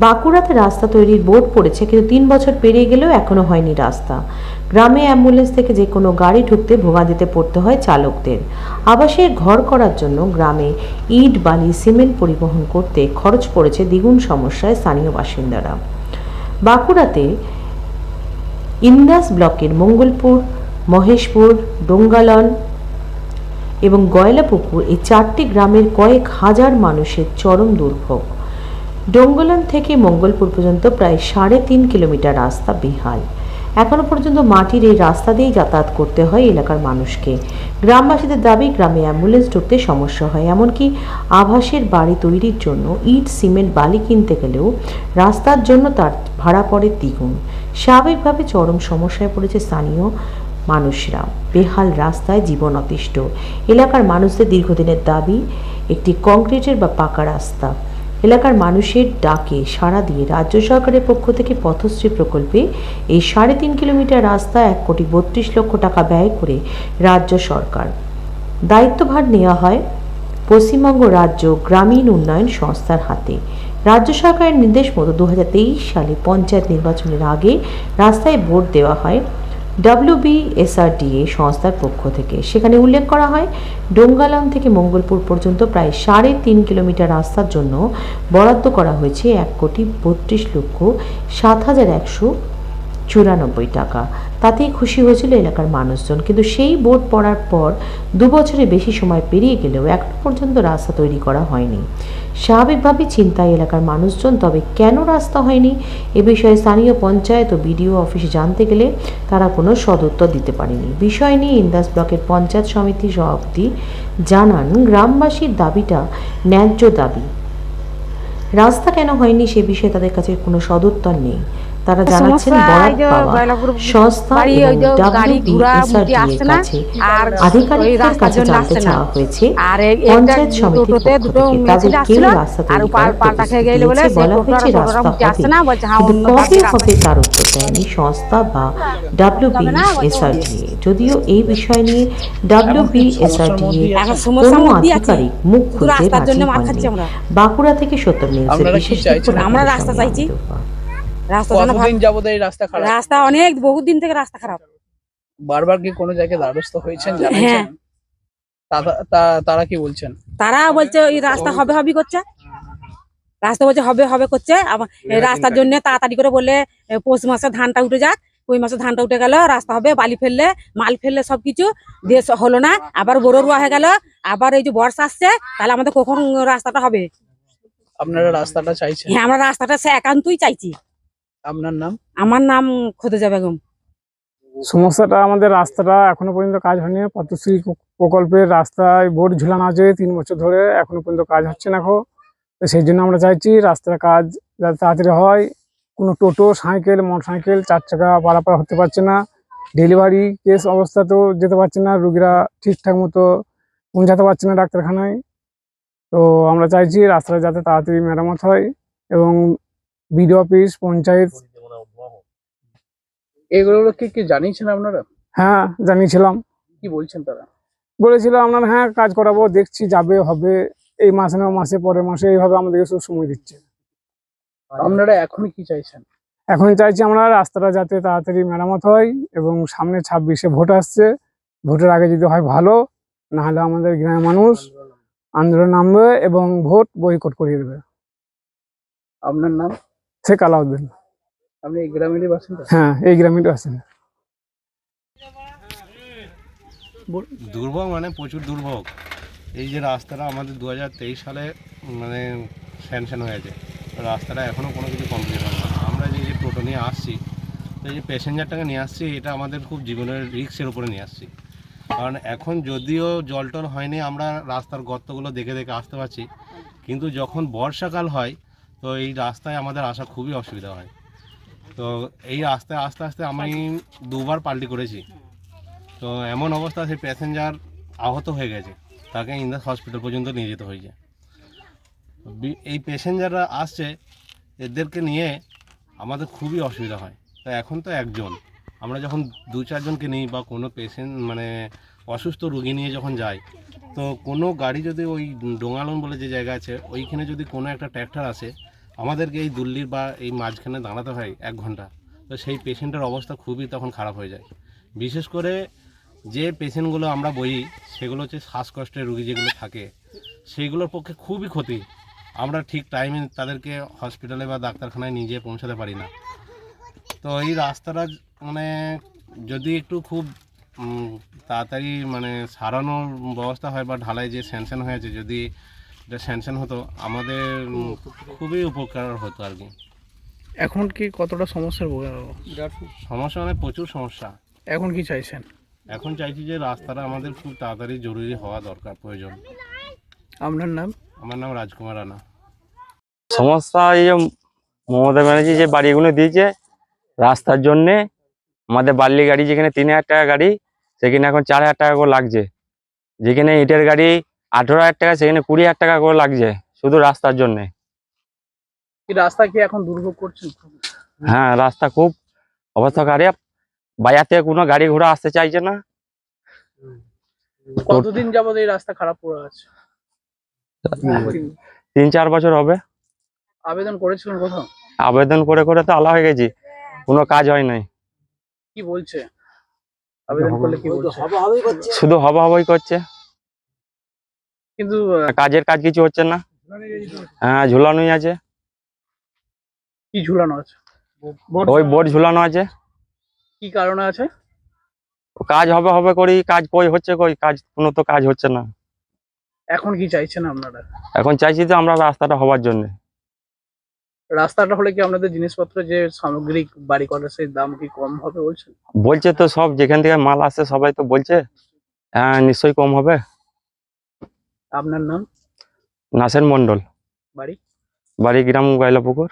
বাঁকুড়াতে রাস্তা তৈরির বোর্ড পড়েছে, কিন্তু তিন বছর পেরিয়ে গেলেও এখনও হয়নি রাস্তা। গ্রামে অ্যাম্বুলেন্স থেকে যে কোনো গাড়ি ঢুকতে ভোগান্তিতে পড়তে হয় চালকদের। আবাসের ঘর করার জন্য গ্রামে ইট, বালি, সিমেন্ট পরিবহন করতে খরচ পড়েছে দ্বিগুণ সমস্যায় স্থানীয় বাসিন্দারা। বাঁকুড়াতে ইন্দাস ব্লকের মঙ্গলপুর, মহেশপুর ডোঙ্গালন এবং গয়লাপুকুর এই চারটি গ্রামের কয়েক হাজার মানুষের চরম দুর্ভোগ। ডোঙ্গলন থেকে মঙ্গলপুর পর্যন্ত প্রায় সাড়ে তিন কিলোমিটার রাস্তা বেহাল। এখনও পর্যন্ত মাটির এই রাস্তা দিয়েই যাতায়াত করতে হয় এলাকার মানুষকে। গ্রামবাসীদের দাবি, গ্রামে অ্যাম্বুলেন্স ঢুকতে সমস্যা হয়। এমনকি আভাসের বাড়ি তৈরির জন্য ইট, সিমেন্ট, বালি কিনতে গেলেও রাস্তার জন্য তার ভাড়া পড়ে দ্বিগুণ। স্বাভাবিকভাবে চরম সমস্যায় পড়েছে স্থানীয় মানুষরা। বেহাল রাস্তায় জীবন অতিষ্ঠ। এলাকার মানুষদের দীর্ঘদিনের দাবি, একটি কংক্রিটের বা পাকা রাস্তা। এলাকার মানুষের ডাকে সাড়া দিয়ে রাজ্য সরকারের পক্ষ থেকে পথশ্রী প্রকল্পে এই সাড়ে তিন কিলোমিটার রাস্তা এক কোটি বত্রিশ লক্ষ টাকা ব্যয় করে রাজ্য সরকার। দায়িত্বভার নেওয়া হয় পশ্চিমবঙ্গ রাজ্য গ্রামীণ উন্নয়ন সংস্থার হাতে। রাজ্য সরকারের নির্দেশ মতো দু হাজার তেইশ সালে পঞ্চায়েত নির্বাচনের আগে রাস্তায় ভোট দেওয়া হয়। ডাব্লিউবিএসআরডিএ সংস্থার পক্ষ থেকে। সেখানে উল্লেখ করা হয়, ডোঙ্গালাম থেকে মঙ্গলপুর পর্যন্ত প্রায় সাড়ে তিন কিলোমিটার রাস্তার জন্য বরাদ্দ করা হয়েছে এক কোটি বত্রিশ লক্ষ সাত হাজার একশো চুরানব্বই টাকা। তাতেই খুশি হয়েছিল এলাকার মানুষজন। কিন্তু সেই বোর্ড পড়ার পর দু বছরের বেশি সময় পেরিয়ে গেলেও এখনও পর্যন্ত রাস্তা তৈরি করা হয়নি। স্বাভাবিকভাবেই চিন্তায় এলাকার মানুষজন, তবে কেন রাস্তা হয়নি এ বিষয়ে স্থানীয় পঞ্চায়েত ও বিডিও অফিসে জানতে গেলে তারা কোনো সদুত্তর দিতে পারেনি। বিষয় নিয়ে ইন্দাস ব্লকের পঞ্চায়েত সমিতির সভাপতি জানান, গ্রামবাসীর দাবিটা ন্যায্য দাবি। রাস্তা কেন হয়নি সে বিষয়ে তাদের কাছে কোনো সদুত্তর নেই। তারা জানাচ্ছেন পাওয়া সংস্থা এর কাছে আধিকারিকদের কাছে জানতে চাওয়া হয়েছে পঞ্চায়েত সমিতির পক্ষ থেকে তাদের কেউ রাস্তা তৈরি পাল- করার পাল্টা খেয়ে গেলে বলে প্রতিশ্রুতি দিয়েছে, বলা হয়েছে রাস্তা হবে। হ্যাঁ, কিন্তু কবে হবে তার উত্তর দেয়নি সংস্থা বা যদিও এই বিষয় নিয়ে ডাব্লিউবিএসআরডি এখন সমস্যার কোনো। আধিকারিক মুখ খুলতে রাস্তার রাজি হননি। বাঁকুড়া থেকে সত্তর নিউজের বিশেষ আমরা রাস্তা চাইছি। আমি দেবো। রাস্তা যেন কতদিন যাবত এই রাস্তা খারাপ? রাস্তা অনেক বহুত দিন থেকে রাস্তা খারাপ। বারবার কি কোনো জায়গায় দ্বারস্থ হয়েছেন হ্যাঁ। তারা কি বলছেন? তারা বলছে এই রাস্তা হবে হবে করছে। রাস্তা বলছে হবে হবে করছে। আবার রাস্তার জন্য তাড়াতাড়ি করে বললে পৌষ মাসে ধানটা উঠে যাক। ওই মাসে ধানটা উঠে গেল রাস্তা হবে বালি ফেললে মাল ফেললে সবকিছু। দিয়ে স- হলো না আবার বড় রোয়া হয়ে গেল আবার এই যে বর্ষা আসছে তাহলে আমাদের কখন রাস্তাটা হবে? আপনারা রাস্তাটা চাইছেন? হ্যাঁ আমরা রাস্তাটা সে একান্তই চাইছি। আপনার নাম? আমার নাম খোদেজা বেগম। সমস্যাটা আমাদের রাস্তাটা এখনও পর্যন্ত কাজ হয়নি। পদ্মশ্রী প্র- প্রকল্পের রাস্তায় বোর্ড ঝুলানো আছে তিন বছর ধরে। এখনও পর্যন্ত কাজ হচ্ছে না এখন তো সেই জন্য আমরা চাইছি রাস্তার কাজ যাতে তাড়াতাড়ি হয়। কোনো টোটো সাইকেল মোটর সাইকেল চার চাকা পারাপার হতে পারছে না। ডেলিভারি কেস অবস্থাতেও যেতে পারছে না। রুগীরা ঠিকঠাক মতো পৌঁছাতে পারছে না ডাক্তারখানায়। তো আমরা চাইছি রাস্তাটা যাতে তাড়াতাড়ি মেরামত হয় এবং বিডিও অফিস পঞ্চায়েত। এগুলো কি কি জানিয়েছেন আপনারা? হ্যাঁ জানিয়েছিলাম। কি বলছেন তারা? বলেছিল আপনার হ্যাঁ কাজ করাবো দেখছি যাবে হবে। এই মাসে না মাসে পরের মাসে এইভাবে আমাদেরকে সব সময় দিচ্ছে। আপনারা এখন কি চাইছেন? এখন চাইছি আমরা রাস্তাটা যাতে তাড়াতাড়ি মেরামত হয় এবং সামনে ছাব্বিশে ভোট আসছে। ভোটের আগে যদি হয় ভালো না হলে আমাদের গ্রামের মানুষ আন্দোলন নামবে এবং ভোট বয়কট করিয়ে দেবে। আপনার নাম? শেখ আলাউদ্দিন আপনি এই গ্রামেরই বাসিন্দা? হ্যাঁ এই গ্রামের আছেন দুর্ভোগ মানে প্রচুর দুর্ভোগ। এই যে রাস্তাটা আমাদের দু হাজার তেইশ সালে মানে স্যাংশন হয়েছে। রাস্তাটা এখনও কোনো কিছু কমপ্লিট হয় না আমরা যে যে টোটো নিয়ে আসছি তো এই যে প্যাসেঞ্জারটাকে নিয়ে আসছি এটা আমাদের খুব জীবনের রিক্সের উপরে নিয়ে আসছি। কারণ এখন যদিও জল টল হয়নি আমরা রাস্তার গর্তগুলো দেখে দেখে আসতে পারছি কিন্তু যখন বর্ষাকাল হয় তো এই রাস্তায় আমাদের আসা খুবই অসুবিধা হয়। তো এই রাস্তায় আস্তে আস্তে আমি দুবার পাল্টি করেছি। তো এমন অবস্থা সেই প্যাসেঞ্জার আহত হয়ে গেছে। তাকে ইন্দাস হসপিটাল পর্যন্ত নিয়ে যেতে হয়েছে। এই প্যাসেঞ্জাররা আসছে, এদেরকে নিয়ে আমাদের খুবই অসুবিধা হয়। তো এখন তো একজন। আমরা যখন দু চারজনকে নিই বা কোনো পেশেন্ট মানে অসুস্থ রুগী নিয়ে যখন যাই, তো কোনো গাড়ি যদি ওই ডোঙালন বলে যে জায়গা আছে, ওইখানে যদি কোনো একটা ট্র্যাক্টর আসে আমাদেরকে এই দিল্লির বা এই মাঝখানে দাঁড়াতে হয় এক ঘণ্টা। তো সেই পেশেন্টের অবস্থা খুবই তখন খারাপ হয়ে যায়। বিশেষ করে যে পেশেন্টগুলো আমরা বই সেগুলো হচ্ছে শ্বাসকষ্টের রুগী যেগুলো থাকে, সেইগুলোর পক্ষে খুবই ক্ষতি। আমরা ঠিক টাইমে তাদেরকে হসপিটালে বা ডাক্তারখানায় নিয়ে যেয়ে পৌঁছাতে পারি না। তো এই রাস্তাটা মানে যদি একটু খুব তাড়াতাড়ি মানে সারানোর ব্যবস্থা হয় বা ঢালাই যে স্যাংশন হয়েছে যদি এটা স্যাংশন হতো আমাদের খুবই উপকার হতো আর কি। এখন কি কতটা সমস্যার সমস্যা মানে প্রচুর সমস্যা। এখন কি চাইছেন? এখন চাইছি যে রাস্তাটা আমাদের খুব তাড়াতাড়ি জরুরি হওয়া দরকার প্রয়োজন। আপনার নাম? আমার নাম রাজকুমার রানা। সমস্যা এই যে মমতা ব্যানার্জি যে বাড়িগুলো দিয়েছে রাস্তার জন্যে আমাদের বাল্লি গাড়ি যেখানে তিন হাজার টাকা গাড়ি সেখানে এখন চার হাজার টাকা করে লাগছে। যেখানে ইটের গাড়ি আঠেরো হাজার টাকা সেখানে কুড়ি হাজার টাকা করে লাগছে শুধু রাস্তার জন্যে। কি রাস্তা কি এখন দুর্ভোগ করছেন হ্যাঁ রাস্তা খুব অবস্থা খারাপ। বাজার থেকে কোনো গাড়ি ঘোড়া আসতে চাইছে না। কতদিন যাবত এই রাস্তা খারাপ পড়ে আছে? তিন চার বছর হবে। আবেদন করেছিলেন কোথাও? আবেদন করে করে তো আলা হয়ে গেছি। কোনো কাজ হয় নাই। কি বলছে? আবেদন করলে কি বলছে? শুধু হবা হবাই করছে। কিন্তু কাজের কাজ কিছু হচ্ছে না। হ্যাঁ ঝুলানোই আছে। কি ঝুলানো আছে? ওই বোর্ড ঝুলানো আছে। কি কারণে আছে? কাজ হবে হবে করি কাজ কই হচ্ছে কই? কাজ কোনো তো কাজ হচ্ছে না। এখন কি চাইছেন আপনারা? এখন চাইছি তো আমরা রাস্তাটা হবার জন্য। রাস্তাটা হলে কি আপনাদের জিনিসপত্র যে সামগ্রিক বাড়ি করার সেই দাম কি কম হবে বলছেন? বলছে তো সব যেখান থেকে মাল আসে সবাই তো বলছে। হ্যাঁ নিশ্চয়ই কম হবে। আপনার নাম? নাসের মন্ডল বাড়ি? বাড়ি গ্রাম গাইলা পুকুর